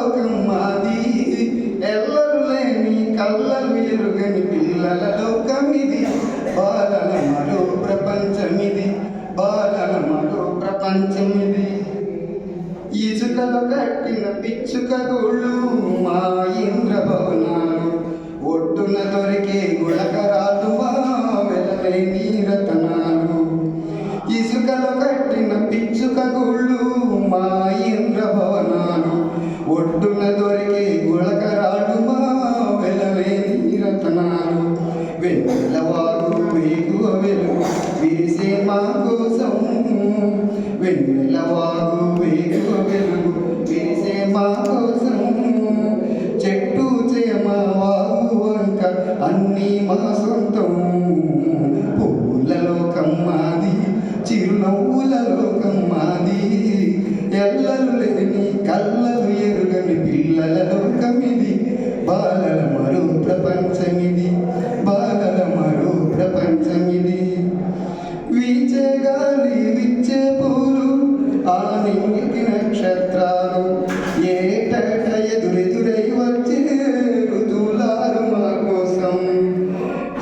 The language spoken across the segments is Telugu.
లోకం మాది ఎల్లరు లేని కళ్ళలు ఎరుగని పిల్లల లోకం ఇది బాలల మరో ప్రపంచమిది బాలల మరో ప్రపంచమిది ఇసుకలో కట్టిన పిచ్చుక గూళ్ళు మా ఇంద్ర భవనాలు ఒడ్డున దొరికే గుళకరాలు మా వెలలేని వెన్నెలవారు వేగువ వెలుగు విరిసే మా కోసం వెన్నెలవారు వేగువ వెలుగు విరిసే మా కోసం చెట్టు చేమ వాగు వంక అన్నీ మా సొంతం. పువ్వులలో కమ్మాది చిరునవ్వులలో కమ్మాది ఎల్లలు లేని కళ్ళలు ఎరుగని పిల్లల లోకమిది. బాలల గాలి విచ్చే పూలు ఆ నింగికి నక్షత్రాలు. ఏటట ఎదురెదురై వచ్చే ఋతువులారు మా కోసం.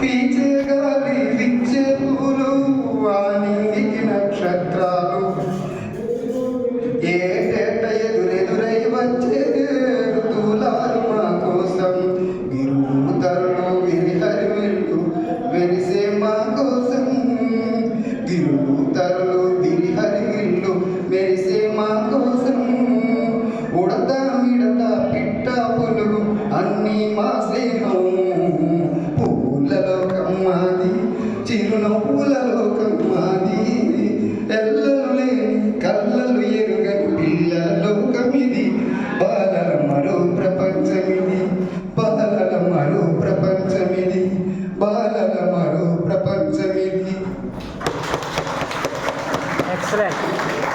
వీచే గాలి విచ్చే పూలు ఆ నింగికి నక్షత్రాలు. ఏటేట ఎదురెదురై వచ్చే ఋతువులారు మా కోసం. గిరుతరులు విరిహరి వెళ్ళు వెరిసే మా కోసం. గిరుతరులు అన్నీ మా స్నేహం పువ్వులలో కమ్మాది చిరునవ్వులలో కమ్మాది ఎల్లలు లేని కళ్ళలు ఎరుగని పిల్లల లోకమిది బాలల మరో ప్రపంచమిది బాలల మరో ప్రపంచమిది బాలల మరో ప్రపంచమిది ఎక్సలెంట్